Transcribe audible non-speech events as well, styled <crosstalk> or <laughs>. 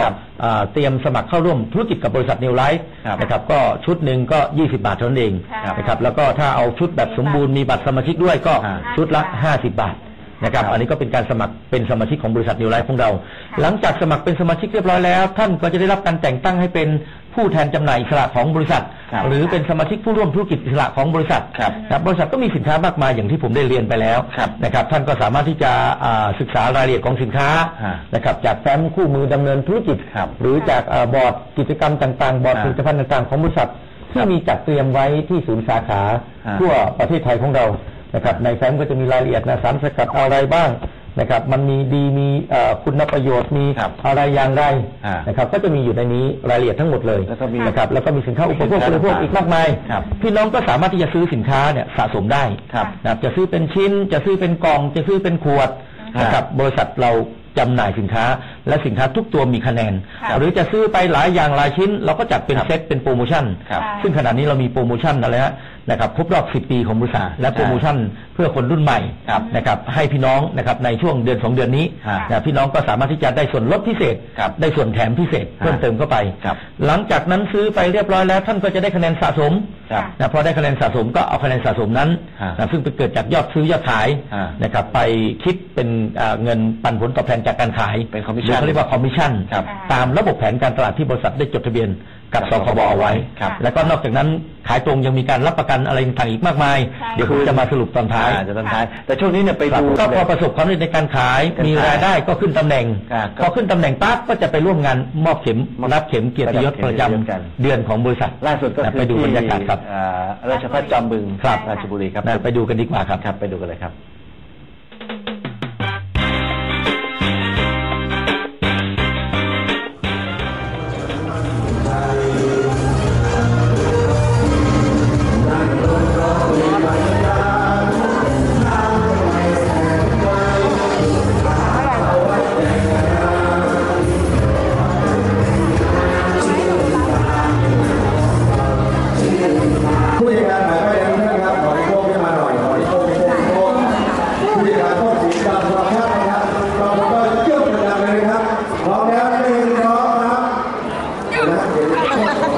ครับอ่าเตรียมสมัครเข้าร่วมธุรกิจกับบริษัทนิวไลท์ครับนะครับก็ชุดหนึ่งก็ 20 บาทเท่านั้นเองครับนะครับแล้วก็ถ้าเอาชุดแบบสมบูรณ์มีบัตรสมาชิกด้วยก็อ่าชุดละ 50 บาท นะครับครับ อันนี้ก็เป็นการสมัครเป็นสมาชิกของบริษัทนิวไลท์ของเรา หลังจากสมัครเป็นสมาชิกเรียบร้อยแล้ว ท่านก็จะได้รับการแต่งตั้งให้เป็นผู้แทนจำหน่ายอิสระของบริษัทครับหรือเป็นสมาชิกผู้ร่วมธุรกิจอิสระของบริษัทครับนะครับบริษัทก็มีสินค้ามากมายอย่างที่ผมได้เรียนไปแล้วครับนะครับท่านก็สามารถที่จะอ่าศึกษารายละเอียดของสินค้าฮะนะครับจากแฟ้มคู่มือดำเนินธุรกิจครับหรือจากเอ่อบอร์ดกิจกรรมต่างๆ บอร์ดฮะผลิตภัณฑ์ต่างๆ ของบริษัทคที่รับมีจัดเตรียมไว้ที่ศูนย์สาขาฮะทั่วประเทศไทยของเรา นะครับ ในแฟ้มก็จะมีรายละเอียดนะสารสกัดอะไรบ้างนะครับ มันมีดีมีเอ่อคุณประโยชน์มีครับอะไรอย่างไรฮะนะครับ ก็จะมีอยู่ในนี้รายละเอียดทั้งหมดเลยแล้วก็มีนะครับ แล้วก็มีสินค้าอุปโภคบริโภคอีกมากมายครับพี่น้องก็สามารถที่จะซื้อสินค้าเนี่ยสะสมได้ครับนะครับจะซื้อเป็นชิ้น จะซื้อเป็นกล่อง จะซื้อเป็นขวดฮะนะครับบริษัทเราจำหน่ายสินค้าและสินค้าทุกตัวมีคะแนนครับหรือจะซื้อไปหลายอย่างหลายชิ้น เราก็จัดเป็นครับเซตเป็นโปรโมชั่น ครับ ซึ่งขณะนี้เรามีโปรโมชั่นอะไรฮะนะครับครบรอบ 10 ปีของบริษัทและโปรโมชั่นเพื่อคนรุ่นใหม่ครับนะครับให้พี่น้องนะครับในช่วงเดือนสองเดือนนี้ฮะนะพี่น้องก็สามารถที่จะได้ส่วนลดพิเศษ ครับได้ส่วนแถมพิเศษเพิ่มเติมเข้าไป ครับหลังจากนั้นซื้อไปเรียบร้อยแล้ว ท่านก็จะได้คะแนนสะสมครับ นะพอได้คะแนนสะสมก็เอาคะแนนสะสมนั้นฮะนะซึ่งเป็นเกิดจากยอดซื้อยอดขายฮะนะครับไปคิดเป็นอ่าเงินปันผลตอบแทนจากการขายเป็น commission หรือเขาเรียกว่าคอมมิชชั่นครับตามระบบแผนการตลาดที่บริษัทได้จดทะเบียนกับสคบเอาไว้ ครับ แล้วก็นอกจากนั้นขายตรงยังมีการรับประกันอะไรต่างๆอีกมากมาย ใช่ เดี๋ยวผมจะมาสรุปตอนท้ายอ่าจะตอนท้าย แต่ช่วงนี้เนี่ยไปครับดูก็พอประสบความสำเร็จในการขายการขายมีรายได้ก็ขึ้นตำแหน่ง อ่าพอขึ้นตำแหน่งปั๊บก็จะไปร่วมงานมอบเข็มรับเข็มเกียรติยศประจำเกียรติยศกัน เดือนของบริษัท ล่าสุดก็นะคือไปดูบรรยากาศครับ ที่อ่าราชพัฒจอมบึงครับ ราชบุรีครับ นะไปดูกันดีกว่าครับ ครับ ไปดูกันเลยครับ Thank <laughs> you.